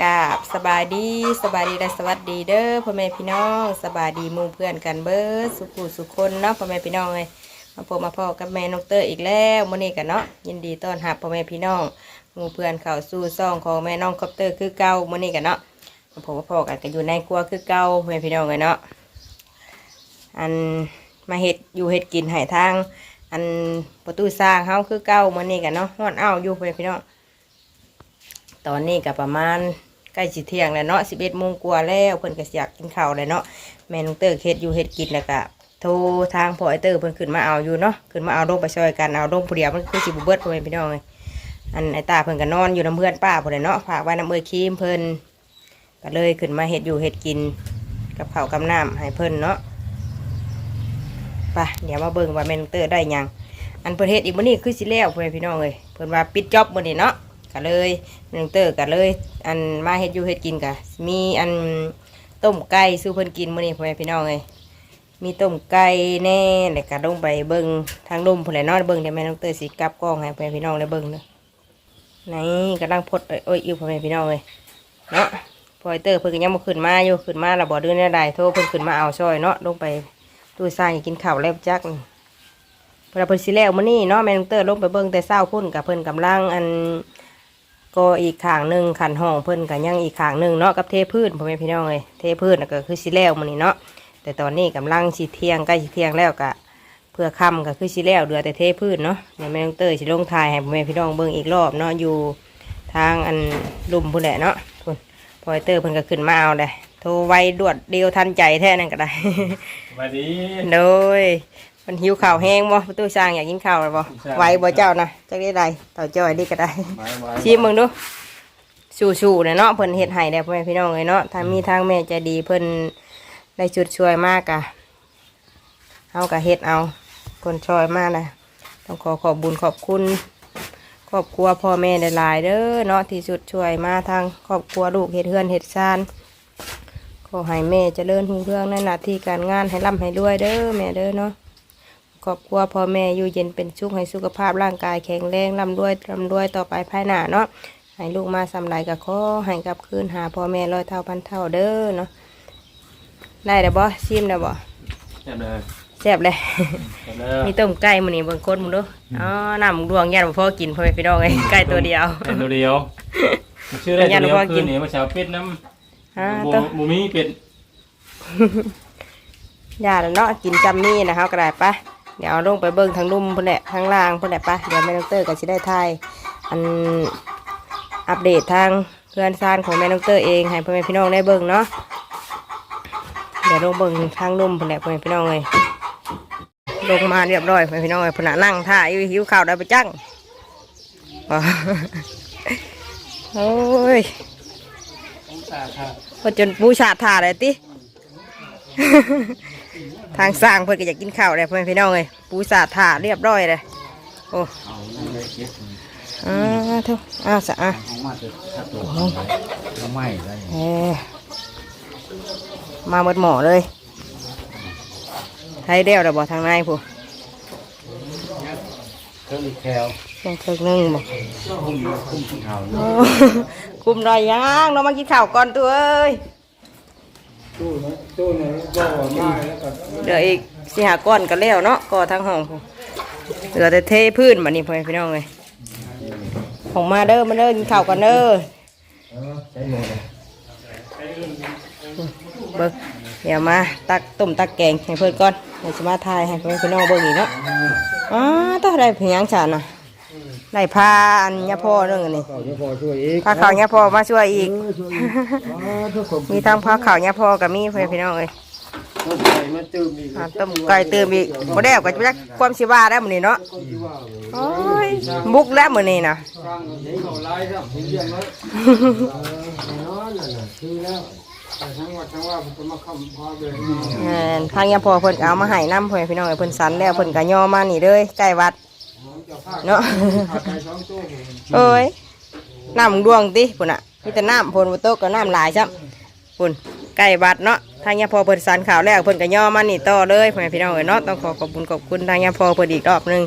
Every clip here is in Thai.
กาบสบายดีสบายดีและสวัสดีเด้อพ่อแม่พี่น้องสบายดีมู่เพื่อนกันเบิดสุขุสุคนเนาะพ่อแม่พี่น้องเลยมาพบมาพ่อกับแม่น้องเตอร์อีกแล้วมื้อนี้กันเนาะยินดีต้อนรับพ่อแม่พี่น้องมู่เพื่อนเข้าสู่ซ่องของแม่น้องคอปเตอร์คือเก่ามื้อนี้กันเนาะมาพบมาพ่อกันกันอยู่ในครัวคือเก่าพ่อแม่พี่น้องเลยเนาะอันมาเฮ็ดอยู่เฮ็ดกินให้ทางอันประตูสร้างเฮาคือเก่ามื้อนี้กันเนาะฮ้อนอ้าวอยู่พ่อแม่พี่น้องตอนนี้ก็ประมาณ กล้สิเที่ยงแล้วเนาะสิบเอ็ดโมงกว่าแล้วเพิ่นก็สิอยากกินข้าวแล้วเนาะแม่น้องเตอร์เฮ็ดอยู่เฮ็ดกินแล้วก็โทรทางพ่อไอเตอร์เพิ่นขึ้นมาเอาอยู่เนาะขึ้นมาเอาลงไปช่วยกันเอาลงผู้เดียวมันคือสิบ่เบิดพ่อแม่พี่น้องเลยอันไอตาเพิ่นก็นอนอยู่น้ำเพื่อนป้าพุ่นแหละเนาะฝากไว้น้ำเอ้ยครีมเพิ่นก็เลยขึ้นมาเฮ็ดอยู่เฮ็ดกินกับข้าวกับน้ำให้เพิ่นเนาะไปเดี๋ยวมาเบิ่งว่าแม่น้องเตอร์ได้ยังอันเพิ่นเฮ็ดอีกมื้อนี้คือสิแล้วพ่อแม่พี่น้องเลยเพิ่นว่าปิดจ็อบมื้อนี้เนาะ ก็เลยหนึ่งเตอร์ก็เลย อันมาเฮ็ดอยู่เฮ็ดกินกะมีอันต้มไก่สู้เพิ่นกินมื้อนี้พ่อแม่พี่น้องเลยมีต้มไก่แน่แล้วก็ลงไปเบิ่งทางลุ่มพุ่นแหละเนาะเบิ่งเดี๋ยวแม่น้องเตอร์สิกลับกล้องให้พ่อแม่พี่น้องได้เบิ่งเด้อนี่กำลังพดเอ้ยโอ้ยอยูพ่อแม่พี่น้องเลยเนาะพ่อไอ้เตอร์เพิ่นก็ยังบ่ขึ้นมาอยู่ขึ้นมาแล้วบ่เดือนได้โทรเพิ่นขึ้นมาเอาช่อยเนาะลงไปตู้สร้างให้กินข้าวแล้วจักเพิ่นเพิ่นสิแล้วมื้อนี้เนาะแม่น้องเตอร์ลงไปเบิ่งแต่เช้าพุ่นกับเพิ่นกำลังอัน ก็อีกข้างหนึ่งขันห้องเพิ่นกันยังอีกข้างหนึ่งเนาะกับเทพื้นพ่อแม่พี่น้องเลยเทพื้นน่ะก็คือสิแล้วมื้อนี้เนาะแต่ตอนนี้กำลังสิเที่ยงใกล้สิเที่ยงแล้วกะเพื่อค่ำก็คือสิแล้วเหลือแต่เทพื้นเนาะเดี๋ยวแม่น้องเตอร์สิลงถ่ายให้พ่อแม่พี่น้องเบิ่งอีกรอบเนาะอยู่ทางอันลุ่มพุ่นแหละเนาะพุ่นพอไอ้เตอร์เพิ่นก็ขึ้นมาเอาเลยโทรไวรวดเดียวทันใจแท้นั่นก็ได้สวัสดีโดย มันหิวข้าวแห้งบ่ประตูสร้างอยากกินข้าวเลยบ่ใช่ไหวบ่เจ้านะจักได้ใดต่อจ้อยดีก็ได้ไว้ไว้ชิมมึงดูสู้ๆเลยเนาะเพิ่นเฮ็ดให้ได้พ่อแม่พี่น้องเลยเนาะทางมีทางแม่ใจดีเพิ่นได้ชุดช่วยมากอะเฮาก็เฮ็ดเอาคนช่วยมากนะต้องขอขอบบุญขอบคุณครอบครัวพ่อแม่หลายๆเด้อเนาะที่ชุดช่วยมาทางครอบครัวลูกเฮ็ดเฮือนเฮ็ดซานขอให้แม่เจริญรุ่งเรืองในหน้าที่การงานให้ร่ำให้รวยเด้อแม่เด้อเนาะ ครอบครัวพ่อแม่อยู่เย็นเป็นสุขให้สุขภาพร่างกายแข็งแรงร่ำรวยร่ำรวยต่อไปภายหน้าเนาะให้ลูกมาสำไรกับขอให้กลับคืนหาพ่อแม่ร้อยเท่าพันเท่าเด้อเนาะได้แล้วบ่ชิมแล้วบ่เจ็บเลยแซ่บเลยเจ็บเลยมีต้มไก่มื้อนี้เบิ่งคนมึงดูอ๋อน้ำมึงดวงยันบ่พอกินพ่อแม่พี่น้องเอ้ยไก่ตัวเดียว เป็นตัวเดียวชื่ออะไรยันตัวเดียวว่ากิคืนนนี้มาเช้าเป็ดน้อ่าำบูตัวบูมีเป็ดย่าแล้วเนาะกินจัมมี่นะเฮาก็ได้ปะ เดี๋ยวเอาลงไปเบิ่งทางลุ่มพุ่นแหละทางล่างพุ่นแหละปะเดี๋ยวแม่น้องเตอร์ก็สิได้ทายอันอัปเดตทางเพื่อนซานของแม่น้องเตอร์เองให้พ่อแม่พี่น้องได้เบิ่งเนาะเดี๋ยวลงเบิ่งทางลุ่มพุ่นแหละพ่อแม่พี่น้องเลยลงมาเรียบร้อยพ่อแม่พี่น้องเลยพุ่นน่ะนั่งท่าอยู่หิวข้าวได้ไปจังอ๋อโอ้ยพอจนปูชาดท่าเลยติ ทางสร้างเพื่อนก็อยากกินข้าวเลยเพื่อนพี่น้องเลยปูสาดถาเรียบร้อยเลยโอ้อ้าวทุกอ้าวสะอะทำไมได้เอ้มาหมดหมอเลยไทยเดียวเดี๋ยวบอกทางในผู้เครื่องแคลยังเคิกนึงบอกคุ้มคุ้มที่เขาโอ้คุมรอยย่างเรามากินข้าวก่อนตัวเอ้ย ตู้นะตู้นะก็มาแล้วก็เดี๋ยวอีกสิหาก้อนกันแล้วเนาะก่อทางห้องผู้เหลือแต่เทพื้นบัดนี้พ่อแม่พี่น้องเลยของมาเด้อมาเด้อกินข้าวกันเด้อใช้เลยเบิ่งเดี๋ยวมาตักต้มตักแกงให้เพื่อนก่อนเดี๋ยวจะมาทายให้เพื่อนพี่น้องเบิ่งอีกเนาะอ๋อต้องได้เพียงฉันน่ะ ได้พาอันยาพ่อเรื่องอันนี้เขาจะพอช่วยอีกพาข่าวยาพ่อมาช่วยอีกช่วยอีกทุกคนมีทั้งพาข่าวยาพ่อกับมีเพื่อนพี่น้องเลยต้องใส่มาตื้มอีกอ่าต้มไก่เติมอีกบ่ได้ก็จะจักความสิว่าได้มื้อนี้เนาะโอ้ยบุกแล้วมื้อนี้น่ะสร้างเดี๋ยวเขาไล่ครับผมเยี่ยมเลยน้อยนั่นน่ะคือแล้วแต่ทั้งวัดทั้งว่าผมจะมาคำพาเลยแม่นทางยาพ่อเพิ่นก็เอามาให้นํเพื่อนพี่น้องเอ้ยเพิ่นสันแล้วเพิ่นก็ย่อมานี่เลยใกล้วัด เนาะไปสองตู้เอ้ยน้ำดวงติพุ่นอะมีแต่น้ำพนบ่ตกก็น้ำหลายจ้ำพุ่นใกล้บัดเนาะทางยาพอเพิ่นสันข่าวแล้วเพิ่นก็ย่อมานี่ต่อเลยพ่อแม่พี่น้องเอ้ยเนาะต้องขอขอบคุณขอบคุณทางยาพอเพิ่นอีกรอบหนึง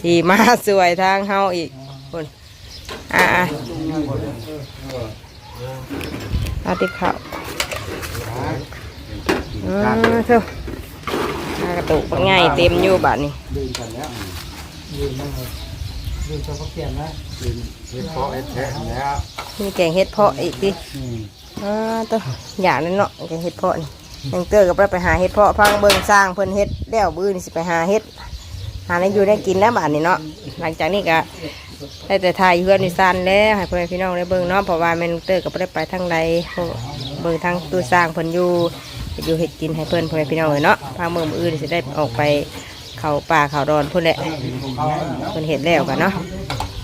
ที่มาสวยทางเฮาอีกพุ่นอ่าเอาติดข้าวกินอืกันมเท่าหากระตุกปังไงเต็มอยู่บาดนี้ดื่มกันแล้ว ยืนนั่งเลยยืนตัวเขาเปลี่ยนนะดื่มเฮ็ดเพาะเฮ็ดแท้แล้วมีแกงเห็ดเพาะอีกดิอืมอ่าตัวอย่างนั้นเนาะแกงเห็ดเพาะนี่ยังเตอร์กับเราไปหาเห็ดเพาะพังเบิ่งสร้างเพิ่นเฮ็ดแล้วบื้อนี่สิไปหาเห็ด หาในอยู่ได้กินแล้วบาดนี้เนาะหลังจากนี้ก็ได้แต่ถ่ายอยู่เพื่อนนิซานแล้วให้พ่อแม่พี่น้องได้เบิ่งเนาะเพราะว่าแม่นเตอร์ก็บ่ได้ไปทางใดเพราะเบิ่งทางตู้สร้างเพิ่นอยู่เฮ็ดอยู่เฮ็ดกินให้เพิ่นพ่อแม่พี่น้องเลยเนาะพาเมื่อมื้ออื่นสิได้ออกไป เข้าป่าเข้าดอนพุ่นแหละเพิ่นเฮ็ดแล้วกันเนาะ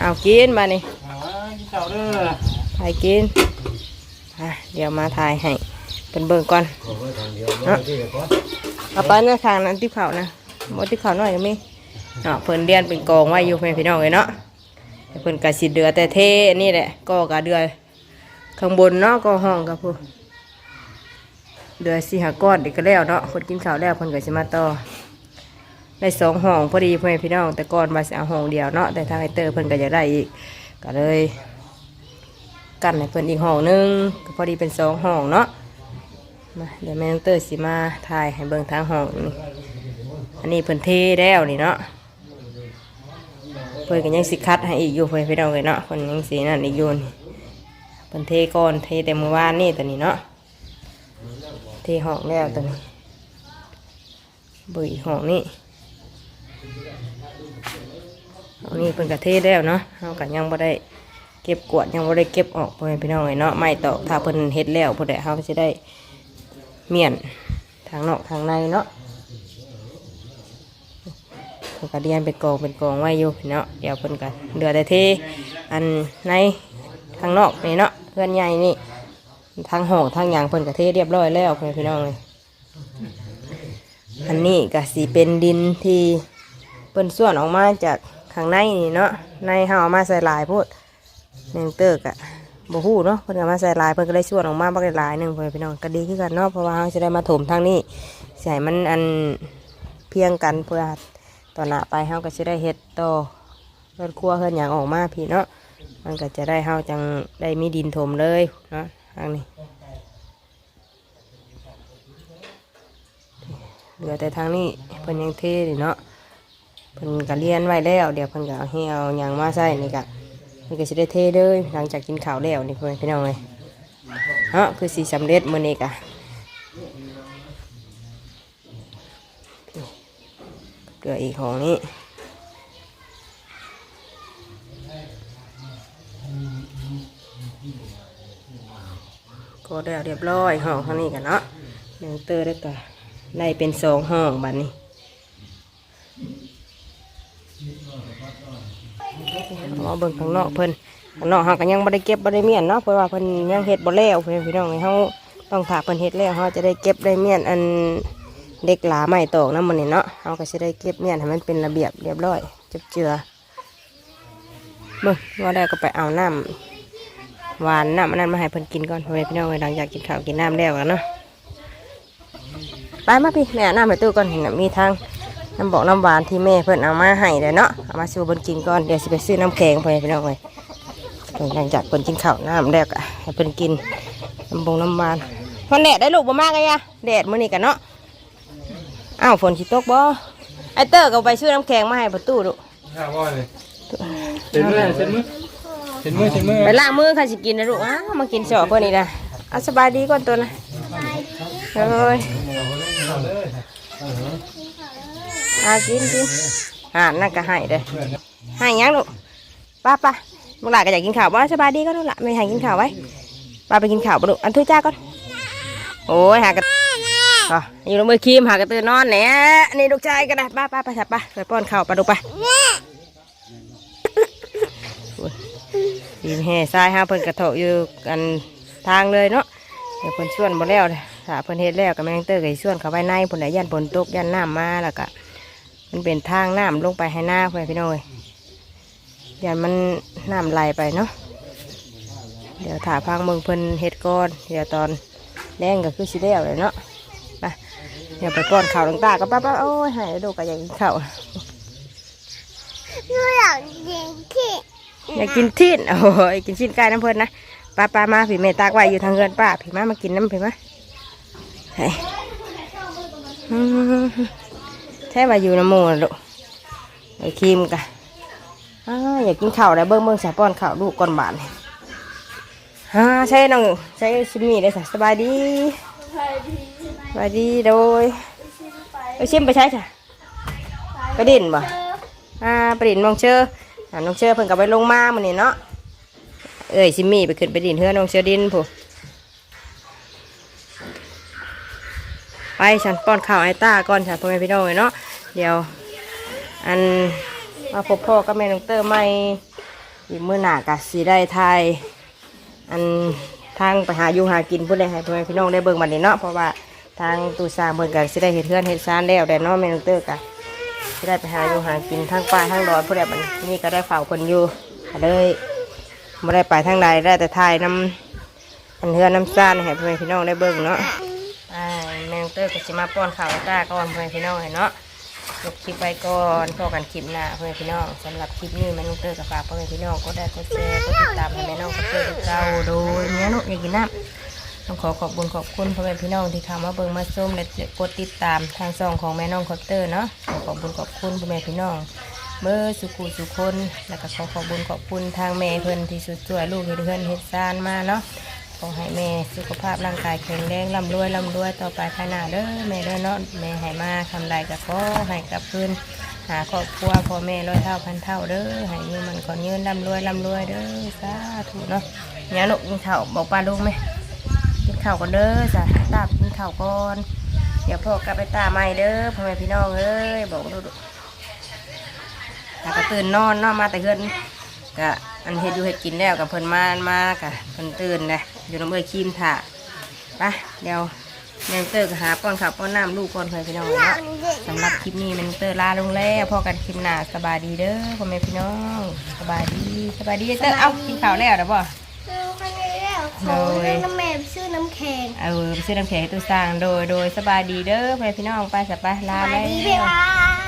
เอากินมานี่เอาไว้กินข้าวเด้อถ่ายกินอะเดี๋ยวมาถ่ายให้เป็นเบิ่งก่อนเนาะเอาไปในทางนั้นที่เขานะหมดที่เขาหน่อยก็มีเนาะเพิ่นเรียนเป็นกองไว้อยู่เพื่อนพี่น้องเลยเนาะแต่เพิ่นกะสิเดือแต่เทนี่แหละก็กะเดือข้างบนเนาะก็ห้องกับผู้เดือสี่หาก้อนเด็กก็แล้วเนาะคนกินข้าวแล้วเพิ่นก็สิมาต่อ ได้สองห้องพอดีเพื่อนพี่น้อง แต่ก่อนมาสเอาห้องเดียวเนาะแต่ทางไอเตอร์เพิ่นก็อยากได้อีก ก็เลย กันให้เพิ่นอีกห้องหนึงก็พอดีเป็นสองห้องเนาะมาเดี๋ยวแม่น้องเตอร์สิมาถ่ายให้เบิ่งทางห้องนี่อันนี้เพิ่นเทแล้วนี่เนาะเพิ่นก็ยังสิคัดให้อีกอยู่เพิ่นไปเอาเลยเนาะเพิ่นยังสีนั่นอีกอยู่นี่เพิ่นเทก่อนเทแต่เมื่อวานนี่ตัวนี้เนาะเทห้องแล้วตัวนี้เบิ่อห้องนี่ห้ องนี้เพิ่นก็เทแล้วเนาะเฮาก็ยังบ่ได้เก็บกวาดยังไม่ได้เก็บออกเพื่อนพี่น้องเนาะไม่ตอกถ้าเพิ่นเฮ็ดแล้วพิ่นได้เขาจะได้เมียนทางนอกทางในเนาะเพิ่นก็เรียนเป็นกองเป็นกองไว้อยู่เนาะเดี๋ยวเพิ่นก็เดือแต่เทอันในทางนอกนี่เนาะเพื่อนใหญ่นี่ทางห้องทางหยางเพิ่นก็เทเรียบร้อยแล้วเพื่อนพี่น้องเลยอันนี้ก็สีเป็นดินที่ เพิ่นส่วนออกมาจากข้างในนี่เนาะในเฮาเอามาใส่ลายโพดหนึ่งเติกอะบ่ฮู้เนาะเพิ่นก็มาใส่ลายเพิ่นก็เลยชวนออกมาบักหลายหนึ่งเพิ่นพี่น้องก็ดีคือกันเนาะเพราะว่าเราจะได้มาถมทางนี้ให้มันอันเพียงกันเพื่อตอนหน้าไปเฮาก็สิได้เฮ็ดต่อเฮือนครัวเฮือนหยังออกมาพี่เนาะมันก็จะได้เฮาจังได้มีดินถมเลยเนาะทางนี้เหลือแต่ทางนี้เพิ่นยังเทนี่เนาะ เพิ่นก็เรียนไว้แล้วเดี๋ยวเพิ่นก็เอาให้เอาหยังมาใส่นี่ก็มันก็จะได้เทเลยหลังจากกินข้าวแล้วนี่เพื่อนพี่น้องเลยเนาะคือสีสำเร็จมื้อนี้กะเกลืออีกของนี้ก็ได้เรียบร้อยห้องข้างนี้กันเนาะหนึ่งเตอร์ได้ก็ได้เป็นสองห้องบัดนี้ อาเบิ่งข้างนอกเพิ่นข้างนอกเฮาก็ยังบ่ได้เก็บบ่ได้เมียนเนาะเพราะว่าเพิ่นยังเฮ็ดบ่แล้วเพิ่นพี่น้องเฮาต้องถากเพิ่นเฮ็ดแล้วเฮาจะได้เก็บได้เมียนอันเด็กหลาไม้ตอกนำมันนี่เนาะเฮาก็สิได้เก็บเมียนให้มันเป็นระเบียบเรียบร้อยจับเจือเบิ่งว่าได้ก็ไปเอาน้ำหวานน้ำอันนั้นมาให้เพิ่นกินก่อนเพราะว่าพี่น้องเอ้ยหลังจากกินข้าวกินน้ำแล้วกันเนาะไปมาพี่แม่น้ำไปตู้ก่อนเห็นน่ะมีทาง น้ำบอกน้ำหวานที่แม่เพิ่นเอามาให้เลยเนาะเอามาสู่บนกินก่อนเดี๋ยวสิไปซื้อน้ำแข็งไปพี่น้องเลยหลังจากเพิ่นกินข้าวน้ำแรกอะให้เพิ่นกินน้ำบงน้ำหวานมันแดดได้ลูกบ่มากเลยอะแดดมื้อนี้กันเนาะอ้าวฝนสิตกบ่ไอเตอร์ก็ไปซื้อน้ำแข็งมาให้ประตูลูกข้าวว่าเลยเซ็นมือเซ็นมือเซ็นมือเซ็นมือไปล้างมือค่ะสิกินนะลูกอ้าวมากินเสาะเพิ่นนี่นะเอาสบายดีก่อนตัวนะเฮ้ย อากินกินอ่านั่นก็ให้เด้อให้ยังลูกป้าป้าลูกหลานก็อยากกินข้าวบ่สบายดีก็ลูกหลานไม่ให้กินข้าวไว้ป้าไปกินข้าวบ่ลูกอันทุจ้าก่อนโอ้ยหากระอ๋ออยู่ในมือคีมหากระตือนอนแหนนี่ลูกชายก็ได้ป้าป้าไปสับป้าไปป้อนข้าวปลาดุกไปดีแห่ทรายฮะเพิ่นกระโถอยู่กันทางเลยเนาะเดี๋ยวเพิ่นชวนบ่แล้วเลยถ้าเพิ่นเฮ็ดแล้วก็แม่งเตอร์ก็ชวนเขาไว้ในเพิ่นได้ยันฝนตกยันน้ำมาแล้วก็ มันเป็นทางน้ำลงไปให้หน้าเพื่อนพี่น้องเอ้ยอย่ามันน้ำไหลไปเนาะเดี๋ยวถ่าพังเมืองเพิ่นเฮ็ดก้อนเดี๋ยวตอนแดงก็คือสิได้เอาเลยเนาะไปเดี๋ยวไปป้อนข้าวต่างตาก็ป้าป้าโอ้ยหายดูกก็อยากกินข้าวหนูอยากกินที่อยากกินทิ้นโอ้ยกินชิ้นไก่น้ำเพิ่นนะไปป้าป้ามาพี่เมตตากไว้อยู่ทางเงินป้าพี่มามากินน้ำพี่มาเฮ้ยอืมใช่ว่าอยู่น้ำมูนะลูกไอ้ครีมกะอ้าอยากกินข้าวแล้เบิ้งเบิ้งสาป้อนข้าวลูกก่อนบาทนี่ฮ่าใช่น้องใช่ชิมี่ได้สะสบายดีสบายดีโดยไปชิมไปใช้จ้ะไปดินบ่อ่าไปดินน้องเชออ่าน้องเชอเพิ่งกลับไปลงมาเมื้อนี้เนาะเอ้ยซิมี่ไปขึ้นไปดินเฮือน้องเชือดินผู้ไปฉันป้อนข้าวไอ้ต้าก่อนฉันพ่อแม่พี่น้องเนาะ เดี๋ยว อันมาพบพ่อกับแม่น้องเตอร์ใหม่อีกมื้อหน้ากะสีได้ทายอันทางไปหาอยู่หากินพุ่นได้ให้พ่อแม่พี่น้องได้เบิ่งบัดนี้เนาะเพราะว่าทางตู้สร้างเบิ่งกันสิได้เฮ็ดเฮือนเฮ็ดซานแล้วแต่เนาะแม่น้องเตอร์กะสิได้ไปหาอยู่หากินทางป่าทางดอนพุ่นได้บัดนี้นี่ก็ได้เฝ้าคนอยู่ก็เลยไม่ได้ไปทางใดได้แต่ถ่ายน้ำอันเทือน้ำซ่านให้พ่อแม่พี่น้องได้เบิ่งเนาะอ่าแมงเตอร์ก็สิมาป้อนข้าวให้ตาก่อนพ่อแม่พี่น้องให้เนาะ จบคลิปไปก่อนพอกันคลิปหน้าพ่อแม่พี่น้องสำหรับคลิปนี้แม่น้องเตอร์ก็ฝากพ่อแม่พี่น้องก็ได้กดแชร์กดติดตามให้แม่น้องก็เตอร์คือเก่าโดยเนี้ยนุอยากกินน้ำต้องขอขอบคุณขอบคุณพ่อแม่พี่น้องที่เข้ามาเบิ่งมาชมและกดติดตามทางช่องของแม่น้องคอปเตอร์เนาะขอขอบคุณขอบคุณพ่อแม่พี่น้องเบอร์สุขุสุคนแล้วก็ขอขอบคุญขอบคุณทางแม่เพิ่อนที่สุดช่วยลูกเฮ็ดเฮือนเฮ็ดซานมาเนาะ ขอให้แม่สุขภาพร่างกายแข็งแรงร่ำรวยร่ำรวยต่อไปภายหน้าเด้อแม่เด้อเนาะแม่ให้มาทำไรก็ขอให้กลับคืนหาครอบครัวพ่อแม่ร้อยเท่าพันเท่าเด้อให้ยืนมันก่อนยืนร่ำรวยร่ำรวยเด้อสาธุเนาะเนี่ยลูกกินข้าวบอกป้าลูกไหมกินข้าวก่อนเด้อจ้ะตากินข้าวก่อนเดี๋ยวพ่อกลับไปตาใหม่เด้อพ่อแม่พี่น้องเอ้ยบอกลูกแล้วก็ตื่นนอนนาะมาแต่เพื่อนก็ อันเฮ็ดอยู่เฮ็ดกินแล้วกับเพิ่นมามากะเพิ่นตื่นเลยอยู่น้ำเอ้ยคีมถ่าไปเดี๋ยวแมงเตอร์ก็หาป้อนข้าวป้อนน้ำลูกก่อนเพื่อนพี่น้องเนาะสำหรับคลิปนี้แมงเตอร์ลาลงแล้วพอกันคลิปหน้าสบายดีเด้อพ่อแม่พี่น้องสบายดีสบายดีเตอร์เอ้ากินข้าวแล้วเด้อบ่ซื้อคันนี้แล้วของเรื่องน้ำแม่ซื้อน้ำแข็งเอาไปซื้อน้ำแข็งให้ตู้สร้างโดยโดยสบายดีเด้อพ่อแม่พี่น้องไปสบายลาสวัสแล้ดีบ๊ายวบาย